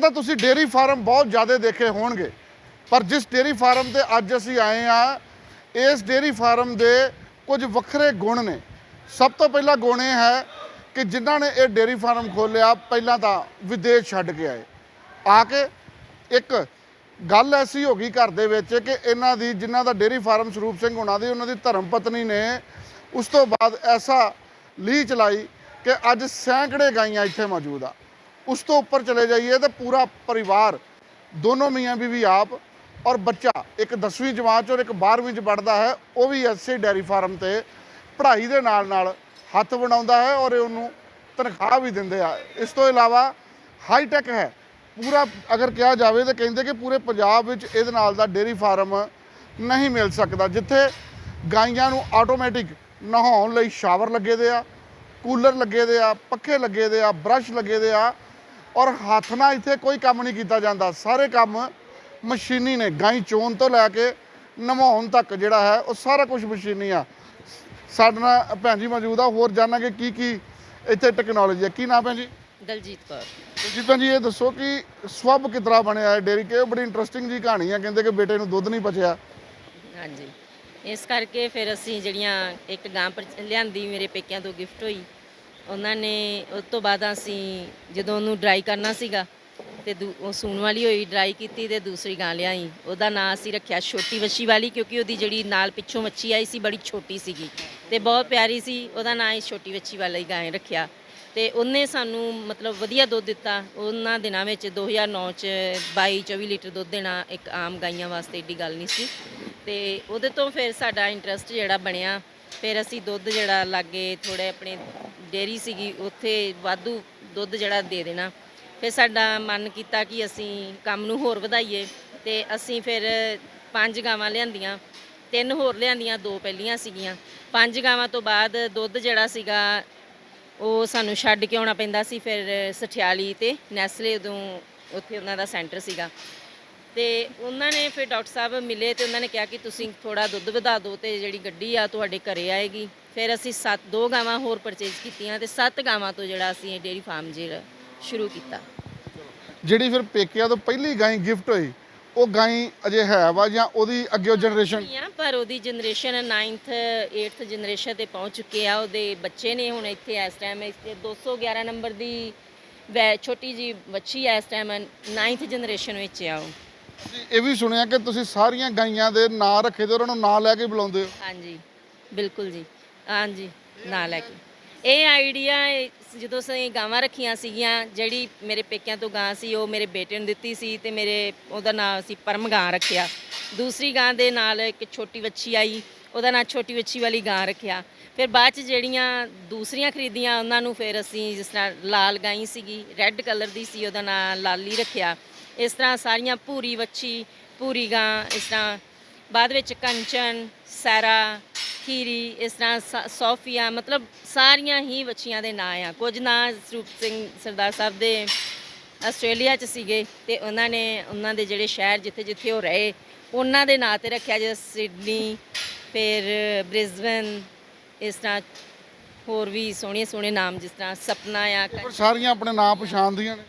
ਤਾਂ ਤੁਸੀਂ dairy farm ਬਹੁਤ ਜ਼ਿਆਦਾ ਦੇਖੇ ਹੋਣਗੇ। ਪਰ ਜਿਸ ਡੇਰੀ ਫਾਰਮ ਤੇ ਅੱਜ ਅਸੀਂ ਆਏ ਆ ਇਸ ਡੇਰੀ ਫਾਰਮ ਦੇ ਕੁਝ ਵੱਖਰੇ ਗੁਣ ਨੇ। ਸਭ ਤੋਂ ਪਹਿਲਾ ਗੁਣ ਇਹ ਹੈ ਕਿ ਜਿਨ੍ਹਾਂ ਨੇ ਇਹ ਡੇਰੀ ਫਾਰਮ ਖੋਲ੍ਹਿਆ, ਪਹਿਲਾਂ ਤਾਂ ਵਿਦੇਸ਼ ਛੱਡ ਕੇ ਆਏ। ਆ ਕੇ ਇੱਕ ਗੱਲ ਐਸੀ ਹੋ ਗਈ ਘਰ ਦੇ ਵਿੱਚ ਕਿ ਇਹਨਾਂ ਦੀ, ਜਿਨ੍ਹਾਂ ਦਾ ਡੇਰੀ ਫਾਰਮ ਸਰੂਪ ਸਿੰਘ ਉਹਨਾਂ ਦੀ ਉਹਨਾਂ ਦੀ ਧਰਮ ਪਤਨੀ ਨੇ ਉਸ ਤੋਂ ਬਾਅਦ ਐਸਾ ਲੀਹ ਚਲਾਈ ਕਿ ਅੱਜ ਸੈਂਕੜੇ ਗਾਈਆਂ ਇੱਥੇ ਮੌਜੂਦ ਆ। ਉਸ ਤੋਂ ਉੱਪਰ ਚਲੇ ਜਾਈਏ ਤਾਂ ਪੂਰਾ ਪਰਿਵਾਰ ਦੋਨੋਂ ਮੀਆਂ ਬੀਵੀ ਆਪ ਔਰ ਬੱਚਾ ਇੱਕ 10ਵੀਂ ਜਮਾਤ 'ਚ ਔਰ ਇੱਕ 12ਵੀਂ 'ਚ ਪੜਦਾ ਹੈ ਉਹ ਵੀ ਐਸੇ ਡੈਰੀ ਫਾਰਮ ਤੇ ਪੜ੍ਹਾਈ ਦੇ ਨਾਲ ਨਾਲ ਹੱਥ ਬਣਾਉਂਦਾ ਹੈ ਔਰ ਉਹਨੂੰ ਤਨਖਾਹ ਵੀ ਦਿੰਦੇ ਆ ਇਸ ਤੋਂ ਇਲਾਵਾ ਹਾਈ ਟੈਕ ਹੈ ਪੂਰਾ ਅਗਰ ਕਿਹਾ ਜਾਵੇ ਤਾਂ ਕਹਿੰਦੇ ਕਿ ਪੂਰੇ ਪੰਜਾਬ ਵਿੱਚ ਇਹਦੇ ਨਾਲ ਦਾ ਡੇਰੀ ਫਾਰਮ ਨਹੀਂ ਮਿਲ ਸਕਦਾ ਜਿੱਥੇ ਗਾਈਆਂ ਨੂੰ ਆਟੋਮੈਟਿਕ ਨਹਾਉਣ ਲਈ ਸ਼ਾਵਰ ਲੱਗੇ ਦੇ ਆ ਕੂਲਰ ਲੱਗੇ ਦੇ ਆ ਪੱਖੇ ਲੱਗੇ ਦੇ ਆ ਬ੍ਰਸ਼ ਲੱਗੇ ਦੇ ਆ ਔਰ ਹੱਥ ਨਾਲ ਇੱਥੇ ਕੋਈ ਕੰਮ ਨਹੀਂ ਕੀਤਾ ਜਾਂਦਾ। ਸਾਰੇ ਕੰਮ ਮਸ਼ੀਨੀ ਨੇ। ਗਾਈ ਚੋਣ ਤੋਂ ਲੈ ਕੇ ਨਵਾਉਣ ਤੱਕ ਜਿਹੜਾ ਹੈ ਉਹ ਸਾਰਾ ਕੁਝ ਮਸ਼ੀਨੀ ਆ। ਸਾਡੇ ਨਾਲ ਭੈਣ ਜੀ ਮੌਜੂਦ ਆ। ਹੋਰ ਜਾਣਾਂਗੇ ਕੀ ਕੀ ਇੱਥੇ ਟੈਕਨੋਲੋਜੀ ਹੈ ਕੀ ਨਾਮ ਹੈ ਜੀ? ਦਲਜੀਤ ਕੌਰ। ਜੀ ਭੈਣ ਜੀ ਇਹ ਦੱਸੋ ਕਿ ਸਵੱਬ ਕਿਤਰਾ ਬਣਿਆ ਹੈ ਡੇਰੀ ਕੇ? ਬੜੀ ਇੰਟਰਸਟਿੰਗ ਜੀ ਕਹਾਣੀ ਆ। ਕਹਿੰਦੇ ਕਿ ਬੇਟੇ ਨੂੰ ਦੁੱਧ ਨਹੀਂ ਪਚਿਆ। ਹਾਂਜੀ। ਇਸ ਕਰਕੇ ਫਿਰ ਅਸੀਂ ਜਿਹੜੀਆਂ ਇੱਕ ਗਾਂ ਲਿਆਂਦੀ ਮੇਰੇ ਪੇਕਿਆਂ ਤੋਂ ਗਿਫਟ ਹੋਈ। ਉਹਨਾਂ ਨੇ ਉਸ ਤੋਂ ਬਾਅਦ ਅਸੀਂ ਜਦੋਂ ਉਹਨੂੰ ਡਰਾਈ ਕਰਨਾ ਸੀਗਾ ਤੇ ਦੂ- ਉਹ ਸੂਣ ਵਾਲੀ ਹੋਈ ਡਰਾਈ ਕੀਤੀ ਤੇ ਦੂਸਰੀ ਗਾਂ ਲਿਆਈ। ਉਹਦਾ ਨਾਂ ਅਸੀਂ ਰੱਖਿਆ ਛੋਟੀ ਵੱਛੀ ਵਾਲੀ ਕਿਉਂਕਿ ਉਹਦੀ ਜਿਹੜੀ ਨਾਲ ਪਿੱਛੋਂ ਵੱਛੀ ਆਈ ਸੀ ਬੜੀ ਛੋਟੀ ਸੀਗੀ ਤੇ ਬਹੁਤ ਪਿਆਰੀ ਸੀ, ਉਹਦਾ ਨਾਂ ਹੀ ਛੋਟੀ ਵੱਛੀ ਵਾਲਾ ਹੀ ਗਾਂ ਰੱਖਿਆ। ਤੇ ਉਹਨੇ ਸਾਨੂੰ ਮਤਲਬ ਵਧੀਆ ਦੁੱਧ ਦਿੱਤਾ। ਉਹਨਾਂ ਦਿਨਾਂ ਵਿੱਚ 2009 ਚ 22 24 ਲੀਟਰ ਦੁੱਧ ਦੇਣਾ ਇੱਕ ਆਮ ਗਾਈਆਂ ਵਾਸਤੇ ਏਡੀ ਗੱਲ ਨਹੀਂ ਸੀ। ਤੇ ਉਹਦੇ ਤੋਂ ਫਿਰ ਸਾਡਾ ਇੰਟਰਸਟ ਜਿਹੜਾ ਬਣਿਆ। ਫਿਰ ਅਸੀਂ ਦੁੱਧ ਜਿਹੜਾ ਲਾਗੇ ਥੋੜੇ ਆਪਣੇ ਡੇਰੀ ਸੀਗੀ, ਉੱਥੇ ਵਾਧੂ ਦੁੱਧ ਜਿਹੜਾ ਦੇ ਦੇਣਾ। ਫਿਰ ਸਾਡਾ ਮਨ ਕੀਤਾ ਕਿ ਅਸੀਂ ਕੰਮ ਨੂੰ ਹੋਰ ਵਧਾਈਏ ਤੇ ਅਸੀਂ ਫਿਰ ਪੰਜ ਗਾਵਾਂ ਲਿਆਂਦੀਆਂ। ਤਿੰਨ ਹੋਰ ਲਿਆਂਦੀਆਂ, ਦੋ ਪਹਿਲੀਆਂ ਸੀਗੀਆਂ। ਪੰਜ ਗਾਵਾਂ ਤੋਂ ਬਾਅਦ ਦੁੱਧ ਜਿਹੜਾ ਸੀਗਾ, ਉਹ ਸਾਨੂੰ ਛੱਡ ਕੇ ਆਉਣਾ ਪੈਂਦਾ ਸੀ ਫਿਰ ਸਠਿਆਲੀ ਤੇ ਨੈਸਲੇ ਉਦੋਂ ਉੱਥੇ ਉਹਨਾਂ ਦਾ ਸੈਂਟਰ ਸੀਗਾ। ਤੇ ਉਹਨਾਂ ਨੇ ਫਿਰ ਡਾਕਟਰ ਸਾਹਿਬ ਮਿਲੇ ਤੇ ਉਹਨਾਂ ਨੇ ਕਿਹਾ ਕਿ ਤੁਸੀਂ ਥੋੜਾ ਦੁੱਧ ਵਧਾ ਦਿਓ ਤੇ ਜਿਹੜੀ ਗੱਡੀ ਆ ਤੁਹਾਡੇ ਘਰੇ ਆਏਗੀ। ਫਿਰ ਅਸੀਂ ਸੱਤ ਦੋ ਗਾਵਾਂ ਹੋਰ ਪਰਚੇਜ਼ ਕੀਤੀਆਂ ਤੇ ਸੱਤ ਗਾਵਾਂ ਤੋਂ ਜਿਹੜਾ ਅਸੀਂ ਇਹ ਡੇਰੀ ਫਾਰਮ ਜਿਹੜਾ ਸ਼ੁਰੂ ਕੀਤਾ। ਜਿਹੜੀ ਫਿਰ ਪੇਕਿਆਂ ਤੋਂ ਪਹਿਲੀ ਗਾਈ ਗਿਫਟ ਹੋਈ ਉਹ ਗਾਈ ਅਜੇ ਹੈ ਵਾ ਜਾਂ ਉਹਦੀ ਅੱਗੇ ਜਨਰੇਸ਼ਨ ਪਰ ਉਹਦੀ ਜਨਰੇਸ਼ਨ 9th 8th ਜਨਰੇਸ਼ਨ ਤੇ ਪਹੁੰਚ ਚੁੱਕੇ ਆ। ਉਹਦੇ ਬੱਚੇ ਨੇ ਹੁਣ ਇੱਥੇ ਇਸ ਟਾਈਮ ਇੱਥੇ 211 ਨੰਬਰ ਦੀ ਵੈ ਛੋਟੀ ਜੀ ਬੱਚੀ ਆ ਇਸ ਟਾਈਮ 9th ਜਨਰੇਸ਼ਨ ਵਿੱਚ ਆ ਉਹ। ਇਹ ਵੀ ਸੁਣਿਆ ਕਿ ਤੁਸੀਂ ਸਾਰੀਆਂ ਗਾਈਆਂ ਦੇ ਨਾਂ ਰੱਖੇ ਤੇ ਉਹਨਾਂ ਨੂੰ ਨਾਂ ਲੈ ਕੇ ਬੁਲਾਉਂਦੇ ਹੋ? ਹਾਂਜੀ, ਬਿਲਕੁਲ ਜੀ। ਹਾਂਜੀ, ਨਾਂ ਲੈ ਕੇ। ਇਹ ਆਈਡੀਆ ਜਦੋਂ ਅਸੀਂ ਗਾਵਾਂ ਰੱਖੀਆਂ ਸੀਗੀਆਂ, ਜਿਹੜੀ ਮੇਰੇ ਪੇਕਿਆਂ ਤੋਂ ਗਾਂ ਸੀ, ਉਹ ਮੇਰੇ ਬੇਟੇ ਨੂੰ ਦਿੱਤੀ ਸੀ ਤੇ ਮੇਰੇ ਉਹਦਾ ਨਾਮ ਅਸੀਂ ਪਰਮ ਗਾਂ ਰੱਖਿਆ। ਦੂਸਰੀ ਗਾਂ ਦੇ ਨਾਲ ਇੱਕ ਛੋਟੀ ਵੱਛੀ ਆਈ, ਉਹਦਾ ਨਾਂ ਛੋਟੀ ਵੱਛੀ ਵਾਲੀ ਗਾਂ ਰੱਖਿਆ। ਫਿਰ ਬਾਅਦ ਚ ਜਿਹੜੀਆਂ ਦੂਸਰੀਆਂ ਖਰੀਦੀਆਂ, ਉਹਨਾਂ ਨੂੰ ਫਿਰ ਅਸੀਂ ਜਿਸ ਤਰ੍ਹਾਂ ਲਾਲ ਗਾਈ ਸੀਗੀ, ਰੈੱਡ ਕਲਰ ਦੀ ਸੀ, ਉਹਦਾ ਨਾਂ ਲਾਲੀ ਰੱਖਿਆ। ਇਸ ਤਰ੍ਹਾਂ ਸਾਰੀਆਂ ਭੂਰੀ ਵੱਛੀ, ਭੂਰੀ ਗਾਂ, ਇਸ ਤਰ੍ਹਾਂ ਬਾਅਦ ਵਿੱਚ ਕੰਚਨ, ਸੈਰਾ, ਖੀਰੀ, ਇਸ ਤਰ੍ਹਾਂ ਸ- ਸੋਫੀਆ, ਮਤਲਬ ਸਾਰੀਆਂ ਹੀ ਬੱਚੀਆਂ ਦੇ ਨਾਂ ਆ। ਕੁਝ ਨਾਂ ਸਰੂਪ ਸਿੰਘ ਸਰਦਾਰ ਸਾਹਿਬ ਦੇ ਆਸਟ੍ਰੇਲੀਆ ਚ ਸੀਗੇ ਤੇ ਉਹਨਾਂ ਨੇ ਉਹਨਾਂ ਦੇ ਜਿਹੜੇ ਸ਼ਹਿਰ ਜਿੱਥੇ ਜਿੱਥੇ ਉਹ ਰਹੇ, ਉਹਨਾਂ ਦੇ ਨਾਂ ਤੇ ਰੱਖਿਆ ਜਿਵੇਂ ਸਿਡਨੀ, ਫਿਰ ਬ੍ਰਿਸਬਨ, ਇਸ ਤਰ੍ਹਾਂ ਹੋਰ ਵੀ ਸੋਹਣੇ ਸੋਹਣੇ ਨਾਮ ਜਿਸ ਤਰ੍ਹਾਂ ਸਪਨਾ ਆ ਸਾਰੀਆਂ ਆਪਣੇ ਨਾਂ ਪਛਾਣਦੀਆਂ ਨੇ।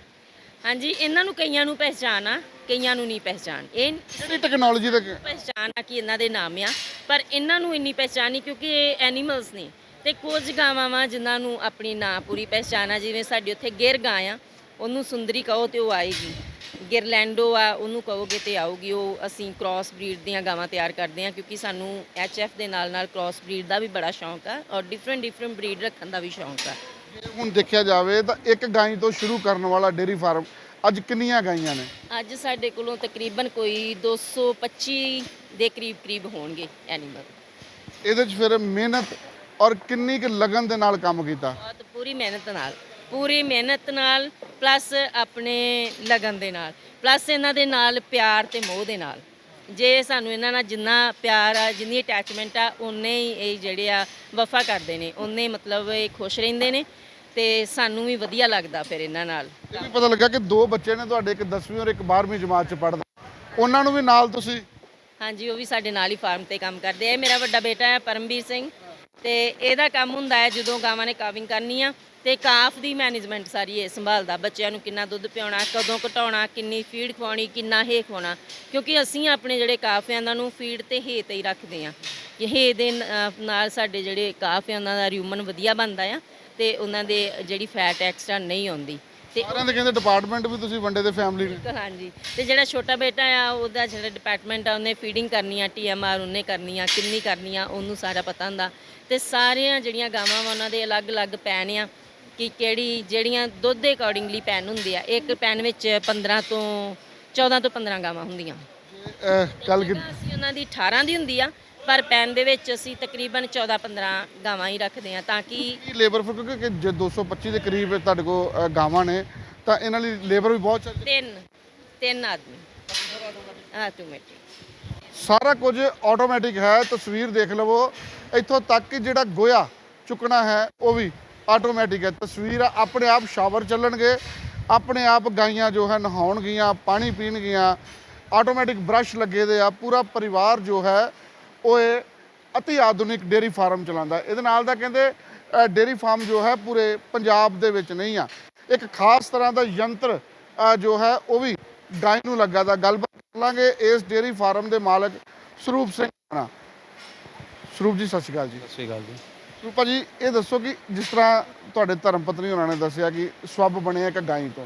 ਹਾਂਜੀ ਇਹਨਾਂ ਨੂੰ ਕਈਆਂ ਨੂੰ ਪਹਿਚਾਨ ਆ ਕਈਆਂ ਨੂੰ ਨਹੀਂ ਪਹਿਚਾਨ ਇਹ ਕਿਹੜੀ ਟੈਕਨੋਲੋਜੀ ਦੇ ਪਹਿਚਾਨ ਆ ਕਿ ਇਹਨਾਂ ਦੇ ਨਾਮ ਆ ਪਰ ਇਹਨਾਂ ਨੂੰ ਇੰਨੀ ਪਹਿਚਾਨ ਨਹੀਂ ਕਿਉਂਕਿ ਇਹ ਐਨੀਮਲਸ ਨੇ। ਤੇ ਕੁਝ ਗਾਵਾਂ ਵਾ ਜਿਨ੍ਹਾਂ ਨੂੰ ਆਪਣੀ ਨਾਂ ਪੂਰੀ ਪਹਿਚਾਨ ਆ ਜਿਵੇਂ ਸਾਡੇ ਉੱਥੇ ਗਿਰ ਗਾਂ ਆ ਉਹਨੂੰ ਸੁੰਦਰੀ ਕਹੋ ਤੇ ਉਹ ਆਏਗੀ। ਗਿਰਲੈਂਡੋ ਆ ਉਹਨੂੰ ਕਹੋਗੇ ਤੇ ਆਊਗੀ। ਉਹ ਅਸੀਂ ਕ੍ਰਾਸ ਬਰੀਡ ਦੀਆਂ ਗਾਵਾਂ ਤਿਆਰ ਕਰਦੇ ਆ ਕਿਉਂਕਿ ਸਾਨੂੰ ਐਚਐਫ ਦੇ ਨਾਲ ਨਾਲ ਕ੍ਰਾਸ ਬਰੀਡ ਦਾ ਵੀ ਬੜਾ ਸ਼ੌਂਕ ਆ ਔਰ ਡਿਫਰੈਂਟ ਡਿਫਰੈਂਟ ਬਰੀਡ ਰੱਖਣ ਦਾ ਵੀ ਸ਼ੌਂਕ ਆ। ਹੁਣ ਦੇਖਿਆ ਜਾਵੇ ਤਾਂ ਇੱਕ ਗਾਈ ਤੋਂ ਸ਼ੁਰੂ ਕਰਨ ਵਾਲਾ ਡੇਰੀ ਫਾਰਮ ਅੱਜ ਕਿੰਨੀਆਂ ਗਾਈਆਂ ਨੇ? ਅੱਜ ਸਾਡੇ ਕੋਲੋਂ ਤਕਰੀਬਨ ਕੋਈ 225 ਦੇ ਕਰੀਬ ਕਰੀਬ ਹੋਣਗੇ ਐਨੀਮਲ ਇਹਦੇ 'ਚ ਫਿਰ ਮਿਹਨਤ ਔਰ ਕਿੰਨੀ ਕੁ ਲਗਨ ਦੇ ਨਾਲ ਕੰਮ ਕੀਤਾ? ਬਹੁਤ ਪੂਰੀ ਮਿਹਨਤ ਨਾਲ। ਪੂਰੀ ਮਿਹਨਤ ਨਾਲ ਪਲੱਸ ਆਪਣੇ ਲਗਨ ਦੇ ਨਾਲ। ਪਲੱਸ ਇਹਨਾਂ ਦੇ ਨਾਲ ਪਿਆਰ ਤੇ ਮੋਹ ਦੇ ਨਾਲ। ਜੇ ਸਾਨੂੰ ਇਹਨਾਂ ਨਾਲ ਜਿੰਨਾ ਪਿਆਰ ਆ ਜਿੰਨੀ ਅਟੈਚਮੈਂਟ ਆ ਉਨੇ ਹੀ ਇਹ ਜਿਹੜੇ ਆ ਵਫਾ ਕਰਦੇ ਨੇ ਉਨੇ ਮਤਲਬ ਇਹ ਖੁਸ਼ ਰਹਿੰਦੇ ਨੇ ਤੇ ਸਾਨੂੰ ਵੀ ਵਧੀਆ ਲੱਗਦਾ ਫਿਰ ਇਹਨਾਂ ਨਾਲ। ਇਹ ਵੀ ਪਤਾ ਲੱਗਾ ਕਿ ਦੋ ਬੱਚੇ ਨੇ ਤੁਹਾਡੇ ਇੱਕ 10ਵੀਂ ਔਰ ਇੱਕ 12ਵੀਂ ਜਮਾਤ 'ਚ ਪੜ੍ਹਦਾ। ਉਹਨਾਂ ਨੂੰ ਵੀ ਨਾਲ ਤੁਸੀਂ? ਹਾਂਜੀ ਉਹ ਵੀ ਸਾਡੇ ਨਾਲ ਹੀ ਫਾਰਮ ਤੇ ਕੰਮ ਕਰਦੇ ਆ। ਇਹ ਮੇਰਾ ਵੱਡਾ ਬੇਟਾ ਹੈ ਪਰਮਵੀਰ ਸਿੰਘ। ਤੇ ਇਹਦਾ ਕੰਮ ਹੁੰਦਾ ਹੈ ਜਦੋਂ ਗਾਵਾਂ ਨੇ ਕਾਵਿੰਗ ਕਰਨੀ ਆ ਤੇ ਕਾਫ ਦੀ ਮੈਨੇਜਮੈਂਟ ਸਾਰੀ ਇਹ ਸੰਭਾਲਦਾ, ਬੱਚਿਆਂ ਨੂੰ ਕਿੰਨਾ ਦੁੱਧ ਪਿਆਉਣਾ, ਕਦੋਂ ਘਟਾਉਣਾ, ਕਿੰਨੀ ਫੀਡ ਖਵਾਉਣੀ, ਕਿੰਨਾ ਹੇ ਖਵਾਉਣਾ, ਕਿਉਂਕਿ ਅਸੀਂ ਆਪਣੇ ਜਿਹੜੇ ਕਾਫ ਆ ਉਹਨਾਂ ਨੂੰ ਫੀਡ ਤੇ ਹੇ ਤੇ ਹੀ ਰੱਖਦੇ ਆ। ਕਿ ਹੇ ਦੇ ਨਾਲ ਸਾਡੇ ਜਿਹੜੇ ਕਾਫ ਆ ਉਹਨਾਂ ਦਾ ਰਿਊਮਨ ਵਧੀਆ ਬਣਦਾ ਆ ਤੇ ਉਹਨਾਂ ਦੇ ਜਿਹੜੀ ਫੈਟ ਐਕਸਟਰਾ ਨਹੀਂ ਆਉਂਦੀ। ਤੇ ਸਾਰਿਆਂ ਦੇ ਕਹਿੰਦੇ ਡਿਪਾਰਟਮੈਂਟ ਵੀ ਤੁਸੀਂ ਵੰਡੇ ਦੇ ਫੈਮਿਲੀ ਨੇ। ਹਾਂਜੀ। ਤੇ ਜਿਹੜਾ ਛੋਟਾ ਬੇਟਾ ਆ ਉਹਦਾ ਜਿਹੜਾ ਡਿਪਾਰਟਮੈਂਟ ਆ ਉਹਨੇ ਫੀਡਿੰਗ ਕਰਨੀ ਆ ਟੀਐਮਆਰ ਉਹਨੇ ਕਰਨੀ ਆ ਕਿੰਨੀ ਕਰਨੀ ਆ ਉਹਨੂੰ ਸਾਰਾ ਪਤਾ ਹੁੰਦਾ। ਤੇ ਸਾਰੀਆਂ ਜਿਹੜੀਆਂ ਗਾਵਾਂ ਵਾ ਉਹਨਾਂ ਦੇ ਅਲੱਗ-ਅਲੱਗ ਪੈਨ ਆ ਕਿ ਕਿਹੜੀ ਜਿਹੜੀਆਂ ਦੁੱਧ ਦੇ ਅਕੋਰਡਿੰਗਲੀ ਪੈਨ ਹੁੰਦੇ ਆ ਇੱਕ ਪੈਨ ਵਿੱਚ 15 ਤੋਂ 14 ਤੋਂ 15 ਗਾਵਾਂ ਹੁੰਦੀਆਂ। ਅਹ, ਗੱਲ ਕੀ ਤਾਂ ਅਸੀਂ ਉਹਨਾਂ ਦੀ 18 ਦੀ ਹੁੰਦੀ ਆ ਪਰ ਪੈਨ ਦੇ ਵਿੱਚ ਅਸੀਂ ਤਕਰੀਬਨ 14 15 ਗਾਵਾਂ ਹੀ ਰੱਖਦੇ ਆ ਤਾਂ ਕਿ ਲੇਬਰ ਫਿਰ ਕਿਉਂਕਿ ਜੇ 225 ਦੇ ਕਰੀਬ ਤੁਹਾਡੇ ਕੋਲ ਗਾਵਾਂ ਨੇ ਤਾਂ ਇਹਨਾਂ ਲਈ ਲੇਬਰ ਵੀ ਬਹੁਤ ਚੱਲ ਤਿੰਨ ਤਿੰਨ ਆਦਮੀ। ਆਟੋਮੈਟਿਕ ਸਾਰਾ ਕੁਝ ਆਟੋਮੈਟਿਕ ਹੈ ਤਸਵੀਰ ਦੇਖ ਲਵੋ। ਇੱਥੋਂ ਤੱਕ ਕਿ ਜਿਹੜਾ ਗੋਇਆ ਚੁੱਕਣਾ ਹੈ ਉਹ ਵੀ ਆਟੋਮੈਟਿਕ ਹੈ। ਤਸਵੀਰ ਆ, ਆਪਣੇ ਆਪ ਸ਼ਾਵਰ ਚੱਲਣਗੇ ਆਪਣੇ ਆਪ ਗਾਈਆਂ ਜੋ ਹੈ ਨਹਾਉਣਗੀਆਂ ਪਾਣੀ ਪੀਣਗੀਆਂ ਆਟੋਮੈਟਿਕ ਬ੍ਰਸ਼ ਲੱਗੇ ਦੇ ਆ ਪੂਰਾ ਪਰਿਵਾਰ ਜੋ ਹੈ ਉਹ ਇਹ ਅਤੀ ਆਧੁਨਿਕ ਡੇਰੀ ਫਾਰਮ ਚਲਾਉਂਦਾ। ਇਹਦੇ ਨਾਲ ਦਾ ਕਹਿੰਦੇ ਡੇਰੀ ਫਾਰਮ ਜੋ ਹੈ ਪੂਰੇ ਪੰਜਾਬ ਦੇ ਵਿੱਚ ਨਹੀਂ ਆ। ਇੱਕ ਖਾਸ ਤਰ੍ਹਾਂ ਦਾ ਯੰਤਰ ਜੋ ਹੈ ਉਹ ਵੀ ਗਾਈ ਨੂੰ ਲੱਗਾ ਦਾ। ਗੱਲਬਾਤ ਕਰ ਲਾਂਗੇ ਇਸ ਡੇਰੀ ਫਾਰਮ ਦੇ ਮਾਲਕ ਸਰੂਪ ਸਿੰਘ ਨਾਲ ਸਰੂਪ ਜੀ ਸਤਿ ਸ਼੍ਰੀ ਅਕਾਲ ਜੀ। ਸਤਿ ਸ਼੍ਰੀ ਅਕਾਲ ਜੀ। ਰੂਪਾ ਜੀ ਇਹ ਦੱਸੋ ਕਿ ਜਿਸ ਤਰ੍ਹਾਂ ਤੁਹਾਡੇ ਧਰਮ ਪਤਨੀ ਉਹਨਾਂ ਨੇ ਦੱਸਿਆ ਕਿ ਸਵੱਬ ਬਣਿਆ ਇੱਕ ਗਾਈ ਤੋਂ।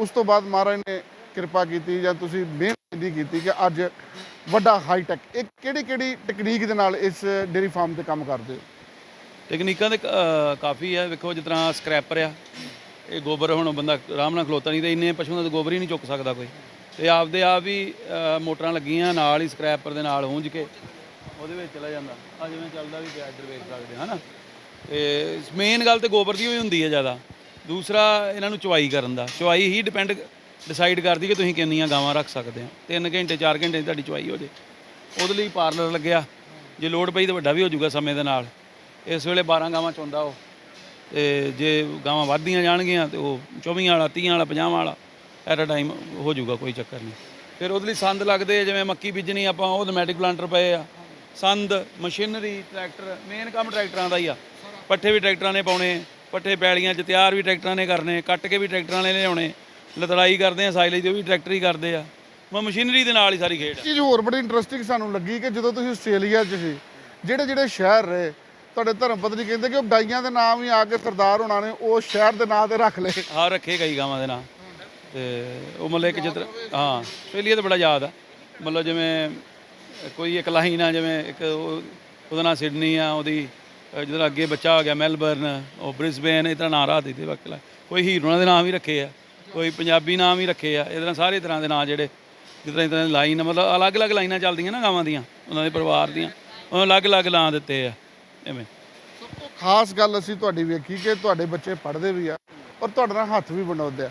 ਉਸ ਤੋਂ ਬਾਅਦ ਮਹਾਰਾਜ ਨੇ ਕਿਰਪਾ ਕੀਤੀ ਜਾਂ ਤੁਸੀਂ ਮਿਹਨਤ ਕੀਤੀ ਕਿ ਅੱਜ ਵੱਡਾ ਹਾਈ ਟੈਕ ਇਹ ਕਿਹੜੀ ਕਿਹੜੀ ਟੈਕਨੀਕ ਦੇ ਨਾਲ ਇਸ ਡੇਰੀ ਫਾਰਮ ਤੇ ਕੰਮ ਕਰਦੇ ਹੋ? ਟੈਕਨੀਕਾਂ ਦੇ ਕਾਫੀ ਆ। ਵੇਖੋ, ਜਿਸ ਤਰ੍ਹਾਂ ਸਕ੍ਰੈਪਰ ਆ, ਇਹ ਗੋਬਰ ਹੁਣ ਬੰਦਾ ਆਰਾਮ ਨਾਲ ਖਲੋਤਾ ਨਹੀਂ ਤੇ ਇੰਨੇ ਪਸ਼ੂਆਂ ਦਾ ਗੋਬਰ ਹੀ ਨਹੀਂ ਚੁੱਕ ਸਕਦਾ ਕੋਈ। ਤੇ ਆਪਦੇ ਆਪ ਹੀ ਮੋਟਰਾਂ ਲੱਗੀਆਂ, ਨਾਲ ਹੀ ਸਕ੍ਰੈਪਰ ਦੇ ਨਾਲ ਹੁੰਜ ਕੇ ਉਹਦੇ ਵਿੱਚ ਚਲਾ ਜਾਂਦਾ। ਆ ਜਿਵੇਂ ਚੱਲਦਾ ਵੀ ਪਿਆ, ਇੱਧਰ ਵੇਖ ਸਕਦੇ ਹਾਂ, ਹਨਾ? ਤੇ ਮੇਨ ਗੱਲ ਤੇ ਗੋਬਰ ਦੀ ਹੋਈ ਹੁੰਦੀ ਹੈ ਜ਼ਿਆਦਾ। ਦੂਸਰਾ, ਇਹਨਾਂ ਨੂੰ ਚਵਾਈ ਕਰਨ ਦਾ। ਚਵਾਈ ਹੀ ਡਿਪੈਂਡ ਡਿਸਾਈਡ ਕਰਦੀ ਕਿ ਤੁਸੀਂ ਕਿੰਨੀਆਂ ਗਾਵਾਂ ਰੱਖ ਸਕਦੇ ਆ 3 ਘੰਟੇ 4 ਘੰਟੇ 'ਚ ਤੁਹਾਡੀ ਚੁਆਈ ਹੋ ਜੇ। ਉਹਦੇ ਲਈ ਪਾਰਲਰ ਲੱਗਿਆ। ਜੇ ਲੋਡ ਪਈ ਤਾਂ ਵੱਡਾ ਵੀ ਹੋ ਜਾਊਗਾ ਸਮੇਂ ਦੇ ਨਾਲ। ਇਸ ਵੇਲੇ 12 ਗਾਵਾਂ ਚੋਂਦਾ ਉਹ। ਤੇ ਜੇ ਗਾਵਾਂ ਵੱਧਦੀਆਂ ਜਾਣਗੀਆਂ ਤੇ ਉਹ 24 ਵਾਲਾ 30 ਵਾਲਾ 50 ਵਾਲਾ ਐਟ ਅ ਟਾਈਮ ਹੋ ਜਾਊਗਾ ਕੋਈ ਚੱਕਰ ਨਹੀਂ। ਫਿਰ ਉਹਦੇ ਲਈ ਸੰਦ ਲੱਗਦੇ ਆ, ਜਿਵੇਂ ਮੱਕੀ ਬੀਜਣੀ ਆਪਾਂ ਉਹ ਨਮੈਟਿਕ ਪਲਾਂਟਰ ਪਏ ਆ। ਸੰਦ ਮਸ਼ੀਨਰੀ ਟਰੈਕਟਰ ਮੇਨ ਕੰਮ ਟਰੈਕਟਰਾਂ ਦਾ ਹੀ ਆ। ਪੱਠੇ ਵੀ ਟਰੈਕਟਰਾਂ ਨੇ ਪਾਉਣੇ ਪੱਠੇ ਪੈਲੀਆਂ 'ਚ ਤਿਆਰ ਵੀ ਟਰੈਕਟਰਾਂ ਨੇ ਕਰਨੇ ਕੱਟ ਕੇ ਵੀ ਟਰੈਕਟਰਾਂ ਨੇ ਲਿਆਉਣੇ। ਲਤੜਾਈ ਕਰਦੇ ਆ ਸਾਈਲੇਜ ਦੀ ਉਹ ਵੀ ਟਰੈਕਟਰ ਹੀ ਕਰਦੇ ਆ। ਮੈਂ ਮਸ਼ੀਨਰੀ ਦੇ ਨਾਲ ਹੀ ਸਾਰੀ ਖੇਡ ਆ। ਚੀਜ਼ ਹੋਰ ਬੜੀ ਇੰਟਰਸਟਿੰਗ ਸਾਨੂੰ ਲੱਗੀ ਕਿ ਜਦੋਂ ਤੁਸੀਂ ਆਸਟ੍ਰੇਲੀਆ 'ਚ ਸੀ ਜਿਹੜੇ ਜਿਹੜੇ ਸ਼ਹਿਰ ਰਹੇ ਤੁਹਾਡੇ ਧਰਮ ਪਤਨੀ ਕਹਿੰਦੇ ਕਿ ਉਹ ਗਾਈਆਂ ਦੇ ਨਾਮ ਹੀ ਆ ਕੇ ਸਰਦਾਰ ਹੋਣਾ ਨੇ ਉਹ ਸ਼ਹਿਰ ਦੇ ਨਾਂ ਤੇ ਰੱਖ ਲਏ। ਹਾਂ ਰੱਖੇ ਕਈ ਗਾਵਾਂ ਦੇ ਨਾਂ। ਤੇ ਉਹ ਮਤਲਬ ਇੱਕ ਜਿੱਧਰ ਹਾਂ ਆਸਟ੍ਰੇਲੀਆ ਤਾਂ ਬੜਾ ਯਾਦ ਆ। ਮਤਲਬ ਜਿਵੇਂ ਕੋਈ ਇੱਕ ਲਾਈਨ ਆ ਜਿਵੇਂ ਇੱਕ ਉਹ- ਉਹਦਾ ਨਾਂ ਸਿਡਨੀ ਆ ਉਹਦੀ ਅ, ਜਿੱਧਰ ਅੱਗੇ ਬੱਚਾ ਹੋ ਗਿਆ ਮੈਲਬਰਨ ਉਹ ਬ੍ਰਿਸਬੇਨ ਇਸ ਤਰ੍ਹਾਂ ਨਾਂ ਰਾਤ ਦਿੱਤੇ ਵਕਲਾ ਕੋਈ ਹੀਰੋਆਂ ਦੇ ਨਾਮ ਵੀ ਰੱਖੇ ਆ। ਕੋਈ ਪੰਜਾਬੀ ਨਾਮ ਵੀ ਰੱਖੇ ਆ ਇਸ ਤਰ੍ਹਾਂ ਸਾਰੇ ਤਰ੍ਹਾਂ ਦੇ ਨਾਂ ਜਿਹੜੇ ਜਿਸ ਤਰ੍ਹਾਂ ਤਰ੍ਹਾਂ ਦੀ ਲਾਈਨ ਮਤਲਬ ਅਲੱਗ-ਅਲੱਗ ਲਾਈਨਾਂ ਚੱਲਦੀਆਂ ਨਾ ਗਾਵਾਂ ਦੀਆਂ ਉਹਨਾਂ ਦੇ ਪਰਿਵਾਰ ਦੀਆਂ ਉਹਨਾਂ ਅਲੱਗ-ਅਲੱਗ ਨਾਂ ਦਿੱਤੇ ਆ ਐਵੇਂ। ਸਭ ਤੋਂ ਖਾਸ ਗੱਲ ਅਸੀਂ ਤੁਹਾਡੀ ਵੇਖੀ ਕਿ ਤੁਹਾਡੇ ਬੱਚੇ ਪੜ੍ਹਦੇ ਵੀ ਆ ਔਰ ਤੁਹਾਡੇ ਨਾਲ ਹੱਥ ਵੀ ਬਣਾਉਂਦੇ ਆ।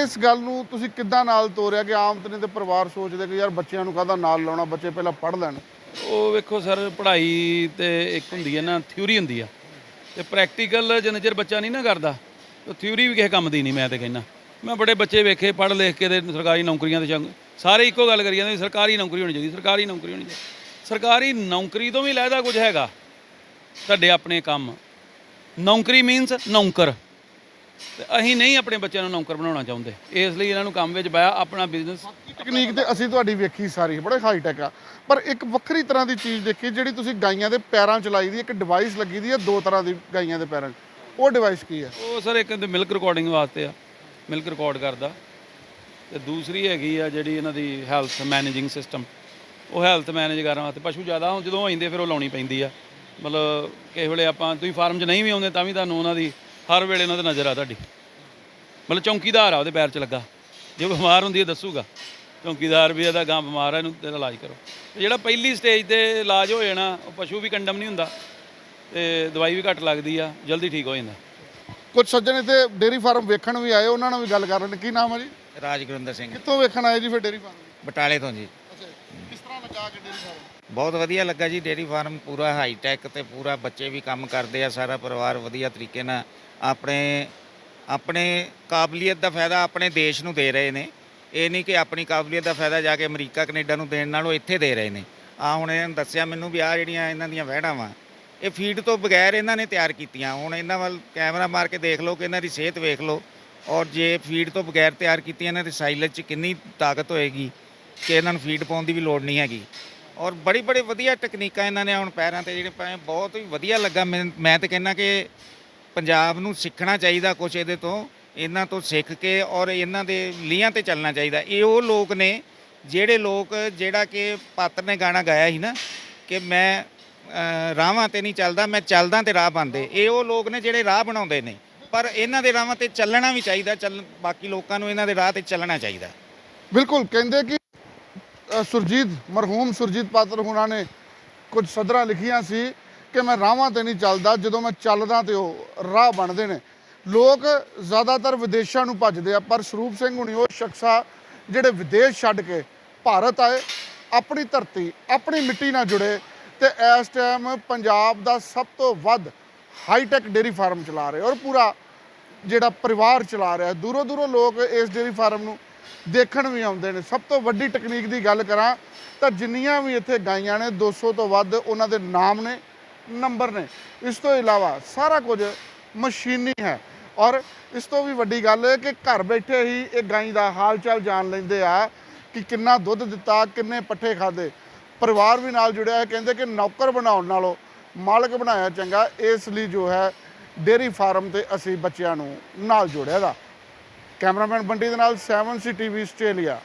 ਇਸ ਗੱਲ ਨੂੰ ਤੁਸੀਂ ਕਿੱਦਾਂ ਨਾਲ ਤੋਰਿਆ ਕਿ ਆਮ ਤਨੇ ਤੇ ਪਰਿਵਾਰ ਸੋਚਦੇ ਕਿ ਯਾਰ ਬੱਚਿਆਂ ਨੂੰ ਕਾਹਦਾ ਨਾਲ ਲਾਉਣਾ ਬੱਚੇ ਪਹਿਲਾਂ ਪੜ੍ਹ ਲੈਣ। ਉਹ ਵੇਖੋ ਸਰ ਪੜ੍ਹਾਈ ਤੇ ਇੱਕ ਹੁੰਦੀ ਹੈ ਨਾ ਥਿਊਰੀ ਹੁੰਦੀ ਆ। ਤੇ ਪ੍ਰੈਕਟੀਕਲ ਜਿੰਨਾ ਚਿਰ ਬੱਚਾ ਨਹੀਂ ਨਾ ਕਰਦਾ ਉਹ ਥਿਊਰੀ ਵੀ ਕਿਸੇ ਕੰਮ ਦੀ ਨਹੀਂ ਮੈਂ ਤੇ ਕਹਿੰਦਾ। ਮੈਂ ਬੜੇ ਬੱਚੇ ਵੇਖੇ ਪੜ੍ਹ ਲਿਖ ਕੇ ਤੇ ਸਰਕਾਰੀ ਨੌਕਰੀਆਂ ਤੇ ਚੰਗ ਸਾਰੇ ਇੱਕੋ ਗੱਲ ਕਰੀ ਜਾਂਦੇ ਸਰਕਾਰੀ ਨੌਕਰੀ ਹੋਣੀ ਚਾਹੀਦੀ ਸਰਕਾਰੀ ਨੌਕਰੀ ਹੋਣੀ ਚਾਹੀਦੀ। ਸਰਕਾਰੀ ਨੌਕਰੀ ਤੋਂ ਵੀ ਲੈਦਾ ਕੁਝ ਹੈਗਾ ਤੁਹਾਡੇ ਆਪਣੇ ਕੰਮ। ਨੌਕਰੀ ਮੀਨਸ ਨੌਕਰ। ਤੇ ਅਸੀਂ ਨਹੀਂ ਆਪਣੇ ਬੱਚਿਆਂ ਨੂੰ ਨੌਕਰ ਬਣਾਉਣਾ ਚਾਹੁੰਦੇ। ਇਸ ਲਈ ਇਹਨਾਂ ਨੂੰ ਕੰਮ ਵਿੱਚ ਪਾਇਆ ਆਪਣਾ ਬਿਜ਼ਨਸ ਟੈਕਨੀਕ ਤੇ ਅਸੀਂ ਤੁਹਾਡੀ ਵੇਖੀ ਸਾਰੀ ਬੜੇ ਹਾਈ ਟੈਕ ਆ। ਪਰ ਇੱਕ ਵੱਖਰੀ ਤਰ੍ਹਾਂ ਦੀ ਚੀਜ਼ ਦੇਖੀ ਜਿਹੜੀ ਤੁਸੀਂ ਗਾਈਆਂ ਦੇ ਪੈਰਾਂ 'ਚ ਲਾਈ ਦੀ ਇੱਕ ਡਿਵਾਈਸ ਲੱਗੀ ਦੀ ਹੈ ਦੋ ਤਰ੍ਹਾਂ ਦੀ ਗਾਈਆਂ ਦੇ ਪੈਰਾਂ 'ਚ। ਉਹ ਡਿਵਾਈਸ ਕੀ ਹੈ ਉਹ ਸਰ ਇੱਕ ਤੇ ਮਿਲਕ ਰਿਕਾਰਡਿੰਗ ਵਾਸਤੇ ਆ। ਮਿਲਕ ਰਿਕਾਰਡ ਕਰਦਾ। ਤੇ ਦੂਸਰੀ ਹੈਗੀ ਆ ਜਿਹੜੀ ਇਹਨਾਂ ਦੀ ਹੈਲਥ ਮੈਨੇਜਿੰਗ ਸਿਸਟਮ ਉਹ ਹੈਲਥ ਮੈਨੇਜ ਕਰਨ ਵਾਸਤੇ ਪਸ਼ੂ ਜ਼ਿਆਦਾ ਜਦੋਂ ਹੋ ਜਾਂਦੇ ਫਿਰ ਉਹ ਲਾਉਣੀ ਪੈਂਦੀ ਆ। ਮਤਲਬ ਕਿਸੇ ਵੇਲੇ ਆਪਾਂ ਤੁਸੀਂ ਫਾਰਮ 'ਚ ਨਹੀਂ ਵੀ ਆਉਂਦੇ ਤਾਂ ਵੀ ਤੁਹਾਨੂੰ ਉਹਨਾਂ ਦੀ ਹਰ ਵੇਲੇ ਉਹਨਾਂ ਤੇ ਨਜ਼ਰ ਆ ਤੁਹਾਡੀ। ਮਤਲਬ ਚੌਂਕੀਦਾਰ ਆ ਉਹਦੇ ਪੈਰ 'ਚ ਲੱਗਾ। ਜੇ ਬਿਮਾਰ ਹੁੰਦੀ ਹੈ ਦੱਸੂਗਾ। ਚੌਂਕੀਦਾਰ ਵੀ ਇਹਦਾ ਗਾਂ ਬਿਮਾਰ ਹੈ ਇਹਨੂੰ ਤੇਰਾ ਇਲਾਜ ਕਰੋ। ਤੇ ਜਿਹੜਾ ਪਹਿਲੀ ਸਟੇਜ ਤੇ ਇਲਾਜ ਹੋ ਜਾਣਾ, ਉਹ ਪਸ਼ੂ ਵੀ ਕੰਡਮ ਨਹੀਂ ਹੁੰਦਾ। ਤੇ ਦਵਾਈ ਵੀ ਘੱਟ ਲੱਗਦੀ ਆ, ਜਲਦੀ ਠੀਕ ਹੋ ਜਾਂਦਾ। ਕੁਝ ਸੱਜਣ ਇੱਥੇ ਡੇਰੀ ਫਾਰਮ ਵੇਖਣ ਵੀ ਆਏ ਉਹਨਾਂ ਨਾਲ ਵੀ ਗੱਲ ਕਰ ਰਹੇ ਨੇ। ਕੀ ਨਾਮ ਹੈ ਜੀ? ਰਾਜ ਗੁਰਿੰਦਰ ਸਿੰਘ। ਕਿੱਥੋਂ ਵੇਖਣ ਆਏ ਜੀ ਫਿਰ ਡੇਰੀ ਫਾਰਮ? ਬਟਾਲੇ ਤੋਂ ਜੀ। ਅੱਛਾ ਕਿਸ ਤਰ੍ਹਾਂ ਲੱਗਾ ਕਿ ਡੇਰੀ ਫਾਰਮ? ਬਹੁਤ ਵਧੀਆ ਲੱਗਾ ਜੀ ਡੇਰੀ ਫਾਰਮ ਪੂਰਾ ਹਾਈ ਟੈਕ ਤੇ ਪੂਰਾ ਬੱਚੇ ਵੀ ਕੰਮ ਕਰਦੇ ਆ ਸਾਰਾ ਪਰਿਵਾਰ ਵਧੀਆ ਤਰੀਕੇ ਨਾਲ ਆਪਣੇ ਆਪਣੇ ਕਾਬਲੀਅਤ ਦਾ ਫਾਇਦਾ ਆਪਣੇ ਦੇਸ਼ ਨੂੰ ਦੇ ਰਹੇ ਨੇ। ਇਹ ਨਹੀਂ ਕਿ ਆਪਣੀ ਕਾਬਲੀਅਤ ਦਾ ਫਾਇਦਾ ਜਾ ਕੇ ਅਮਰੀਕਾ ਕੈਨੇਡਾ ਨੂੰ ਦੇਣ ਨਾਲੋਂ ਇੱਥੇ ਦੇ ਰਹੇ ਨੇ। ਆ ਹੁਣ ਇਹਨਾਂ ਨੇ ਦੱਸਿਆ ਮੈਨੂੰ ਵੀ ਆ ਜਿਹੜੀਆਂ ਇਹਨਾਂ ਦੀਆਂ ਵਹਿੜਾਂ ਵਾ ਇਹ ਫੀਡ ਤੋਂ ਬਗੈਰ ਇਹਨਾਂ ਨੇ ਤਿਆਰ ਕੀਤੀਆਂ। ਹੁਣ ਇਹਨਾਂ ਵੱਲ ਕੈਮਰਾ ਮਾਰ ਕੇ ਦੇਖ ਲਓ ਕਿ ਇਹਨਾਂ ਦੀ ਸਿਹਤ ਵੇਖ ਲਓ। ਔਰ ਜੇ ਫੀਡ ਤੋਂ ਬਗੈਰ ਤਿਆਰ ਕੀਤੀ ਇਹਨਾਂ ਦੇ ਸਾਈਲੇਜ 'ਚ ਕਿੰਨੀ ਤਾਕਤ ਹੋਏਗੀ ਕਿ ਇਹਨਾਂ ਨੂੰ ਫੀਡ ਪਾਉਣ ਦੀ ਵੀ ਲੋੜ ਨਹੀਂ ਹੈਗੀ। ਔਰ ਬੜੀ ਬੜੀ ਵਧੀਆ ਟੈਕਨੀਕਾਂ ਇਹਨਾਂ ਨੇ ਹੁਣ ਪੈਰਾਂ ਤੇ ਜਿਹੜੇ ਪਾਏ, ਬਹੁਤ ਹੀ ਵਧੀਆ ਲੱਗਾ। ਮੈਂ ਮੈਂ ਤਾਂ ਕਹਿੰਦਾ ਕਿ ਪੰਜਾਬ ਨੂੰ ਸਿੱਖਣਾ ਚਾਹੀਦਾ ਕੁਛ ਇਹਦੇ ਤੋਂ, ਇਹਨਾਂ ਤੋਂ ਸਿੱਖ ਕੇ ਔਰ ਇਹਨਾਂ ਦੇ ਲੀਹਾਂ ਤੇ ਚੱਲਣਾ ਚਾਹੀਦਾ। ਇਹ ਉਹ ਲੋਕ ਨੇ ਜਿਹੜੇ ਲੋਕ ਜਿਹੜਾ ਕਿ ਪਾਤਰ ਨੇ ਗਾਣਾ ਗਾਇਆ ਸੀ ਨਾ ਕਿ ਮੈਂ ਰਾਹਾਂ ਤੇ ਨਹੀਂ ਚੱਲਦਾ, ਮੈਂ ਚੱਲਦਾ ਤੇ ਰਾਹ ਬੰਦੇ ਇਹ ਉਹ ਲੋਕ ਨੇ ਜਿਹੜੇ ਰਾਹ ਬਣਾਉਂਦੇ ਨੇ। ਪਰ ਇਹਨਾਂ ਦੇ ਰਾਹਾਂ ਤੇ ਚੱਲਣਾ ਵੀ ਚਾਹੀਦਾ, ਚੱਲ, ਬਾਕੀ ਲੋਕਾਂ ਨੂੰ ਇਹਨਾਂ ਦੇ ਰਾਹ ਤੇ ਚੱਲਣਾ ਚਾਹੀਦਾ। ਬਿਲਕੁਲ, ਕਹਿੰਦੇ ਕਿ ਸੁਰਜੀਤ, ਮਰਹੂਮ ਸੁਰਜੀਤ ਪਾਤਰ ਹੁਣਾਂ ਨੇ ਕੁਝ ਸਦਰਾਂ ਲਿਖੀਆਂ ਸੀ ਕਿ ਮੈਂ ਰਾਹਾਂ ਤੇ ਨਹੀਂ ਚੱਲਦਾ, ਜਦੋਂ ਮੈਂ ਚੱਲਦਾ ਤੇ ਉਹ ਰਾਹ ਬਣਦੇ ਨੇ। ਲੋਕ ਜ਼ਿਆਦਾਤਰ ਵਿਦੇਸ਼ਾਂ ਨੂੰ ਭੱਜਦੇ ਆ, ਪਰ ਸਰੂਪ ਸਿੰਘ ਹੁਣੀ ਉਹ ਸ਼ਖਸਾ ਜਿਹੜੇ ਵਿਦੇਸ਼ ਛੱਡ ਕੇ ਭਾਰਤ ਆਏ, ਆਪਣੀ ਧਰਤੀ, ਆਪਣੀ ਮਿੱਟੀ ਨਾਲ ਜੁੜੇ ਤੇ ਇਸ ਟਾਈਮ ਪੰਜਾਬ ਦਾ ਸਭ ਤੋਂ ਵੱਧ ਹਾਈਟੈਕ ਡੇਰੀ ਫਾਰਮ ਚਲਾ ਰਹੇ ਔਰ ਪੂਰਾ ਜਿਹੜਾ ਪਰਿਵਾਰ ਚਲਾ ਰਿਹਾ ਦੂਰੋਂ ਦੂਰੋਂ ਲੋਕ ਇਸ ਡੇਰੀ ਫਾਰਮ ਨੂੰ ਦੇਖਣ ਵੀ ਆਉਂਦੇ ਨੇ। ਸਭ ਤੋਂ ਵੱਡੀ ਟੈਕਨੀਕ ਦੀ ਗੱਲ ਕਰਾਂ ਤਾਂ ਜਿੰਨੀਆਂ ਵੀ ਇੱਥੇ ਗਾਈਆਂ ਨੇ 200 ਤੋਂ ਵੱਧ ਉਹਨਾਂ ਦੇ ਨਾਮ ਨੇ ਨੰਬਰ ਨੇ। ਇਸ ਤੋਂ ਇਲਾਵਾ ਸਾਰਾ ਕੁਝ ਮਸ਼ੀਨੀ ਹੈ। ਔਰ ਇਸ ਤੋਂ ਵੀ ਵੱਡੀ ਗੱਲ ਹੈ ਕਿ ਘਰ ਬੈਠੇ ਹੀ ਇਹ ਗਾਈ ਦਾ ਹਾਲ ਚਾਲ ਜਾਣ ਲੈਂਦੇ ਆ ਕਿ ਕਿੰਨਾ ਦੁੱਧ ਦਿੱਤਾ, ਕਿੰਨੇ ਪੱਠੇ ਖਾਦੇ ਪਰਿਵਾਰ ਵੀ ਨਾਲ ਜੁੜਿਆ ਹੈ, ਕਹਿੰਦੇ ਕਿ ਨੌਕਰ ਬਣਾਉਣ ਨਾਲੋਂ ਮਾਲਕ ਬਣਾਇਆ ਚੰਗਾ, ਇਸ ਲਈ ਜੋ ਹੈ ਡੇਰੀ ਫਾਰਮ ਤੇ ਅਸੀਂ ਬੱਚਿਆਂ ਨੂੰ ਨਾਲ ਜੋੜਿਆ ਦਾ ਕੈਮਰਾਮੈਨ ਬੰਟੀ ਦੇ ਨਾਲ 7 ਸੀ ਟੀਵੀ ਆਸਟ੍ਰੇਲੀਆ।